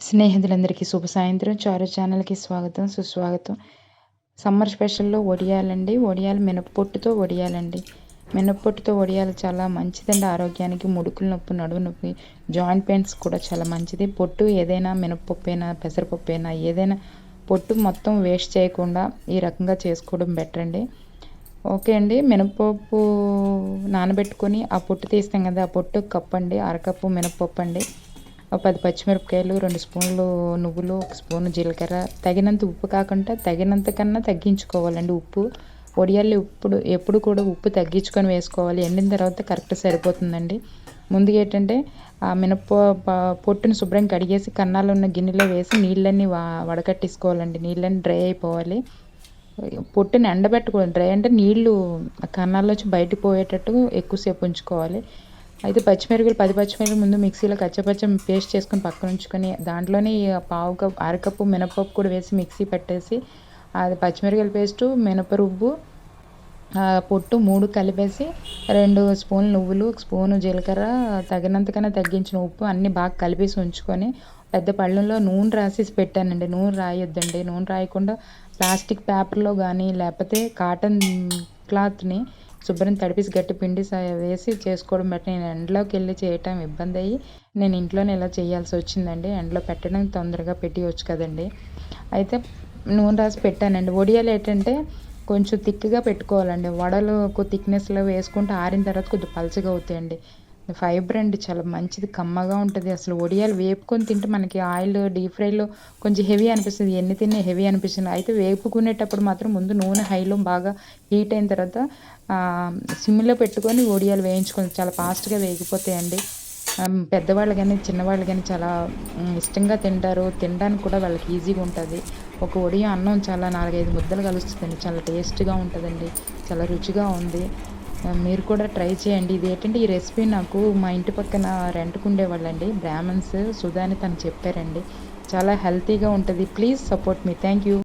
స్నేహితులందరికీ శుభ సాయంత్రం. చారు ఛానల్కి స్వాగతం సుస్వాగతం. సమ్మర్ స్పెషల్లో వడియాలండి వడియాలు మినప్పొట్టుతో వడియాలండి మినప్పొట్టుతో వడియాలు చాలా మంచిదండి ఆరోగ్యానికి. ముడుకుల నొప్పి నడువు నొప్పి జాయింట్ పెయిన్స్ కూడా చాలా మంచిది. పొట్టు ఏదైనా మినప్పప్పు అయినా పెసరపప్పు అయినా ఏదైనా పొట్టు మొత్తం వేస్ట్ చేయకుండా ఈ రకంగా చేసుకోవడం బెటర్ అండి. ఓకే అండి. మినపప్పు నానబెట్టుకొని ఆ పొట్టు తీస్తాం కదా ఆ పొట్టు కప్పు అండి అరకప్పు మినపప్పు అండి పది పచ్చిమిరపకాయలు రెండు స్పూన్లు నువ్వులు ఒక స్పూన్ జీలకర్ర. తగినంత ఉప్పు కాకుండా తగినంత కన్నా తగ్గించుకోవాలండి ఉప్పు. వడియాలు ఇప్పుడు ఎప్పుడు కూడా ఉప్పు తగ్గించుకొని వేసుకోవాలి. ఎండిన తర్వాత కరెక్ట్ సరిపోతుందండి. ముందుగా ఏంటంటే ఆ మినప పొట్టుని శుభ్రం కడిగేసి కన్నాలు ఉన్న గిన్నెలో వేసి నీళ్ళన్నీ వడకట్టేసుకోవాలండి. నీళ్ళన్నీ డ్రై అయిపోవాలి. పొట్టుని ఎండబెట్టుకోవాలి. డ్రై అంటే నీళ్ళు కన్నాల్లోంచి బయటకు పోయేటట్టు ఎక్కువసేపు ఉంచుకోవాలి. అయితే పచ్చిమిరపకాయలు పది పచ్చిమిరపకాయలు ముందు మిక్సీలో కచ్చపచ్చ పేస్ట్ చేసుకొని పక్కన ఉంచుకొని దాంట్లోనే పావు కప్పు అరకప్పు మినపప్పు కూడా వేసి మిక్సీ పెట్టేసి అది పచ్చిమిరపకాయల పేస్టు మినప రుబ్బు పొట్టు మూడు కలిపేసి రెండు స్పూన్లు నువ్వులు స్పూను జీలకర్ర తగినంతకన్నా తగ్గించిన ఉప్పు అన్నీ బాగా కలిపేసి ఉంచుకొని పెద్ద పళ్ళెంలో నూనె రాసేసి పెట్టానండి. నూనె రాయొద్దండి. నూనె రాయకుండా ప్లాస్టిక్ పేపర్లో కానీ లేకపోతే కాటన్ క్లాత్ని శుభ్రం తడిపేసి గట్టి పిండి వేసి చేసుకోవడం బట్టి నేను ఎండలోకి వెళ్ళి చేయటం ఇబ్బంది అయ్యి నేను ఇంట్లోనే ఇలా చేయాల్సి వచ్చిందండి. ఎండలో పెట్టడం తొందరగా పెట్టివచ్చు కదండి. అయితే నూనె రాసి పెట్టానండి. వడియాలు ఏంటంటే కొంచెం థిక్గా పెట్టుకోవాలండి. వడలు థిక్నెస్లో వేసుకుంటే ఆరిన తర్వాత కొద్దిగా పలచగా అవుతాయండి. ఫైబర్ అండి చాలా మంచిది కమ్మగా ఉంటుంది. అసలు వడియాలు వేపుకొని తింటే మనకి ఆయిల్ డీప్ ఫ్రైలో కొంచెం హెవీ అనిపిస్తుంది. ఎన్ని తిన్నా హెవీ అనిపిస్తుంది. అయితే వేపుకునేటప్పుడు మాత్రం ముందు నూనె హైలో బాగా హీట్ అయిన తర్వాత సిమ్లో పెట్టుకొని వడియాలు వేయించుకొని చాలా ఫాస్ట్గా వేగిపోతాయండి. పెద్దవాళ్ళు కానీ చిన్నవాళ్ళు కానీ చాలా ఇష్టంగా తింటారు. తినడానికి కూడా వాళ్ళకి ఈజీగా ఉంటుంది. ఒక వడియం అన్నం చాలా నాలుగైదు ముద్దలు కలుస్తుందండి. చాలా టేస్ట్గా ఉంటుందండి. చాలా రుచిగా ఉంది. మీరు కూడా ట్రై చేయండి. ఇది ఏంటంటే ఈ రెసిపీ నాకు మా ఇంటి పక్కన రెంట్కు ఉండేవాళ్ళండి. బ్రాహ్మణ్స్ సుధాని తను చెప్పారండి. చాలా హెల్తీగా ఉంటుంది. Please support me. Thank you.